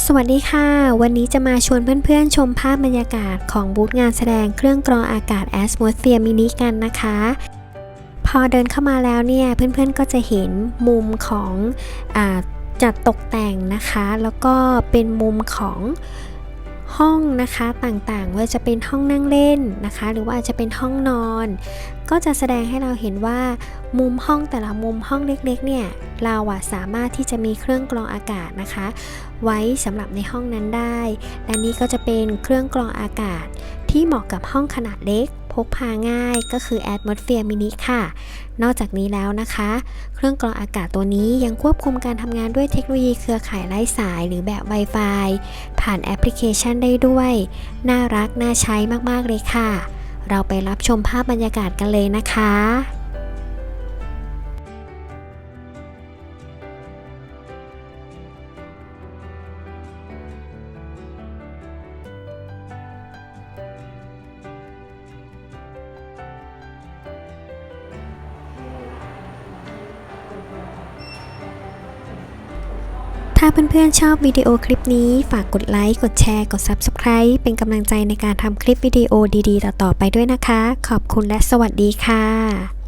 สวัสดีค่ะ วันนี้จะมาชวนเพื่อนๆ ชมภาพบรรยากาศของบูธงานแสดงเครื่องกรองอากาศ Atmosphere Mini กันนะคะ พอเดินเข้ามาแล้วเนี่ย เพื่อนๆก็จะเห็นมุมของอจัดตกแต่งนะคะ แล้วก็เป็นมุมของห้องนะคะต่างๆ ว่าจะเป็นห้องนั่งเล่นนะคะ หรือว่าจะเป็นห้องนอน ก็จะแสดงให้เราเห็นว่ามุมห้องแต่ละมุมห้องเล็กๆเนี่ย เราอะสามารถที่จะมีเครื่องกรองอากาศนะคะ ไว้สำหรับในห้องนั้นได้ และนี่ก็จะเป็นเครื่องกรองอากาศ ที่เหมาะกับห้องขนาดเล็ก พกพาง่ายก็คือ Atmosphere Mini ค่ะ นอกจากนี้แล้วนะคะ เครื่องกรองอากาศตัวนี้ยังควบคุมการทำงานด้วยเทคโนโลยีเครือข่ายไร้สายหรือแบบ Wi-Fi ผ่านแอปพลิเคชันได้ด้วย น่ารักน่าใช้มากๆเลยค่ะ เราไปรับชมภาพบรรยากาศกันเลยนะคะ ถ้าเพื่อนๆชอบวิดีโอคลิปนี้ ฝากกดไลค์ กดแชร์ กด Subscribe เป็นกำลังใจในการทำคลิปวิดีโอดีๆ ต่อๆไปด้วยนะคะ ขอบคุณและสวัสดีค่ะ